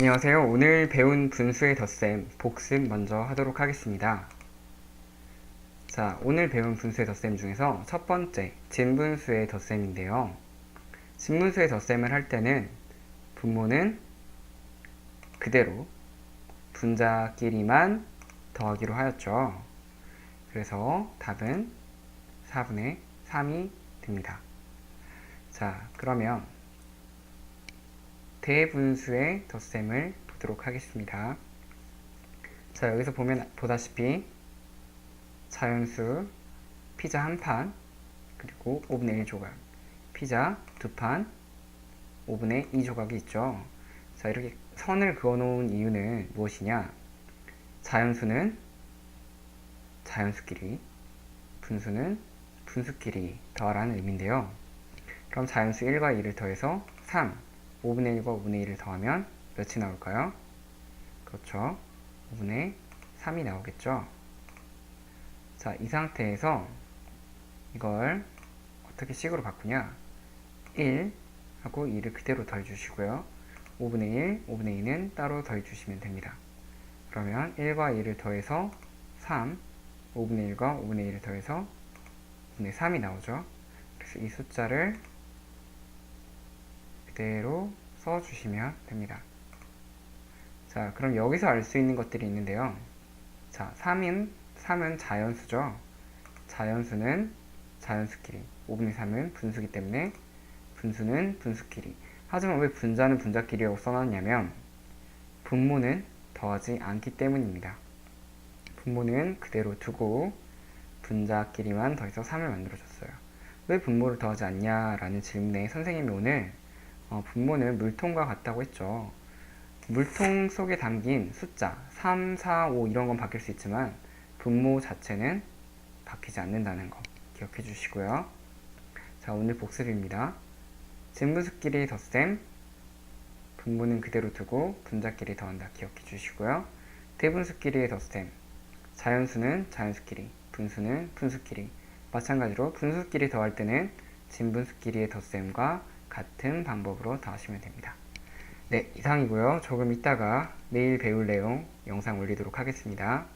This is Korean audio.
안녕하세요. 오늘 배운 분수의 덧셈 복습 먼저 하도록 하겠습니다. 자, 오늘 배운 분수의 덧셈 중에서 첫 번째 진분수의 덧셈인데요. 진분수의 덧셈을 할 때는 분모는 그대로 분자끼리만 더하기로 하였죠. 그래서 답은 4분의 3이 됩니다. 자, 그러면 대분수의 덧셈을 보도록 하겠습니다. 자, 여기서 보면 보다시피 자연수 피자 한 판, 그리고 5분의 1 조각, 피자 두 판, 5분의 2 조각이 있죠. 자, 이렇게 선을 그어 놓은 이유는 무엇이냐? 자연수는 자연수끼리, 분수는 분수끼리 더하라는 의미인데요. 그럼 자연수 1과 2를 더해서 3, 5분의 1과 5분의 1을 더하면 몇이 나올까요? 그렇죠. 5분의 3이 나오겠죠. 자, 이 상태에서 이걸 어떻게 식으로 바꾸냐? 1 하고 2를 그대로 더해주시고요. 5분의 1, 5분의 2는 따로 더해주시면 됩니다. 그러면 1과 2를 더해서 3, 5분의 1과 5분의 1을 더해서 5분의 3이 나오죠. 그래서 이 숫자를 그대로 써주시면 됩니다. 자, 그럼 여기서 알 수 있는 것들이 있는데요. 자, 3인, 3은 자연수죠. 자연수는 자연수끼리, 5분의 3은 분수기 때문에 분수는 분수끼리. 하지만 왜 분자는 분자끼리라고 써놨냐면 분모는 더하지 않기 때문입니다. 분모는 그대로 두고 분자끼리만 더해서 3을 만들어줬어요. 왜 분모를 더하지 않냐라는 질문에 선생님이 오늘 어, 분모는 물통과 같다고 했죠. 물통 속에 담긴 숫자 3, 4, 5 이런 건 바뀔 수 있지만 분모 자체는 바뀌지 않는다는 거 기억해 주시고요. 자, 오늘 복습입니다. 진분수끼리 덧셈 분모는 그대로 두고 분자끼리 더한다 기억해 주시고요. 대분수끼리의 덧셈 자연수는 자연수끼리 분수는 분수끼리 마찬가지로 분수끼리 더할 때는 진분수끼리의 덧셈과 같은 방법으로 더하시면 됩니다. 네, 이상이고요. 조금 이따가 내일 배울 내용 영상 올리도록 하겠습니다.